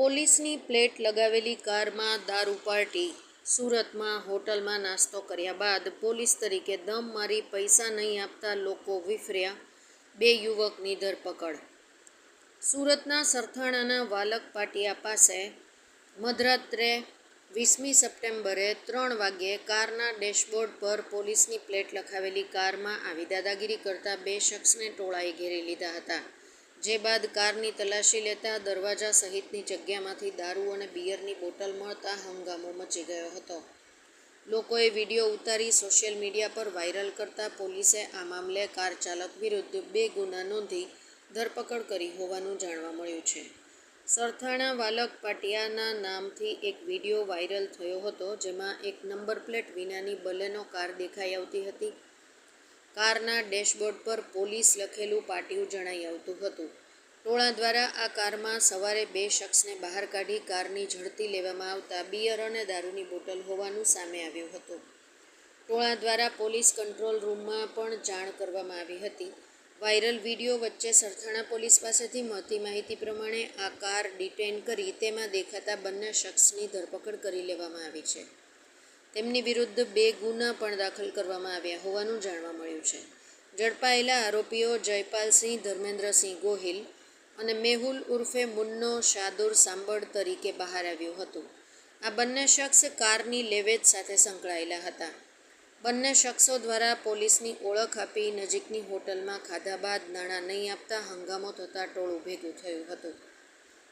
પોલીસની પ્લેટ લગાવેલી કારમાં દારૂ પાર્ટી. સુરતમાં હોટલમાં નાસ્તો કર્યા બાદ પોલીસ તરીકે દમ મારી પૈસા નહીં આપતા લોકો વિફર્યા. બે યુવકની ધરપકડ. સુરતના સરથાણાના વાલક પાટિયા પાસે મધરાત્રે વીસમી સપ્ટેમ્બરે ત્રણ વાગ્યે કારના ડેશબોર્ડ પર પોલીસની પ્લેટ લખાવેલી કારમાં આવી દાદાગીરી કરતા બે શખ્સને ટોળાએ ઘેરી લીધા હતા. જે બાદ કારની તલાશી લેતા દરવાજા સહિતની જગ્યામાંથી દારૂ અને બિયરની બોટલ મળતા હંગામો મચી ગયો હતો. લોકોએ વીડિયો ઉતારી સોશિયલ મીડિયા પર વાયરલ કરતા પોલીસે આ મામલે કાર ચાલક વિરુદ્ધ બે ગુના નોંધી ધરપકડ કરી હોવાનું જાણવા મળ્યું છે. સરથાણા વાલક પાટિયાના નામથી એક વીડિયો વાયરલ થયો હતો, જેમાં એક નંબર પ્લેટ વિનાની બલેનો કાર દેખાઈ આવતી હતી. કારના ડેશબોર્ડ પર પોલીસ લખેલું પાટિયું જણાઈ આવતું હતું. ટોળા દ્વારા આ કારમાં સવારે બે શખ્સને બહાર કાઢી કારની ઝડપી લેવામાં આવતા બિયર અને દારૂની બોટલ હોવાનું સામે આવ્યું હતું. ટોળા દ્વારા પોલીસ કંટ્રોલ રૂમમાં પણ જાણ કરવામાં આવી હતી. વાયરલ વીડિયો વચ્ચે સરથાણા પોલીસ પાસેથી મળતી માહિતી પ્રમાણે આ કાર ડિટેન કરી તેમાં દેખાતા બંને શખ્સની ધરપકડ કરી લેવામાં આવી છે. તેમની વિરુદ્ધ બે ગુના પણ દાખલ કરવામાં આવ્યા હોવાનું જાણવા મળ્યું છે. ઝડપાયેલા આરોપીઓ જયપાલસિંહ, ધર્મેન્દ્રસિંહ ગોહિલ અને મેહુલ ઉર્ફે મુન્નો શાદુર સાંબળ તરીકે બહાર આવ્યું હતું. આ બંને શખ્સ કારની લેવેચ સાથે સંકળાયેલા હતા. બંને શખ્સો દ્વારા પોલીસની ઓળખ આપી નજીકની હોટલમાં ખાધા બાદ નાણાં નહીં આપતા હંગામો થતાં ટોળું ભેગું થયું હતું.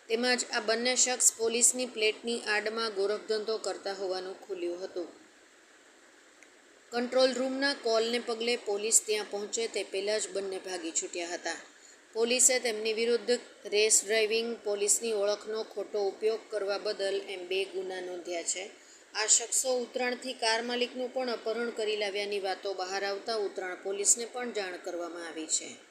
તેમજ આ બંને શખ્સ પોલીસની પ્લેટની આડમાં ગોરખધંધો કરતા હોવાનું ખુલ્યું હતું. કંટ્રોલ રૂમના કોલને પગલે પોલીસ ત્યાં પહોંચે તે પહેલાં જ બંને ભાગી છૂટ્યા હતા. પોલીસે તેમની વિરુદ્ધ રેસ ડ્રાઇવિંગ પોલીસની ઓળખનો ખોટો ઉપયોગ કરવા બદલ એમ બે ગુના નોંધ્યા છે. આ શખ્સો ઉત્તરાયણથી કાર માલિકનું પણ અપહરણ કરી લાવ્યાની વાતો બહાર આવતા ઉત્તરાયણ પોલીસને પણ જાણ કરવામાં આવી છે.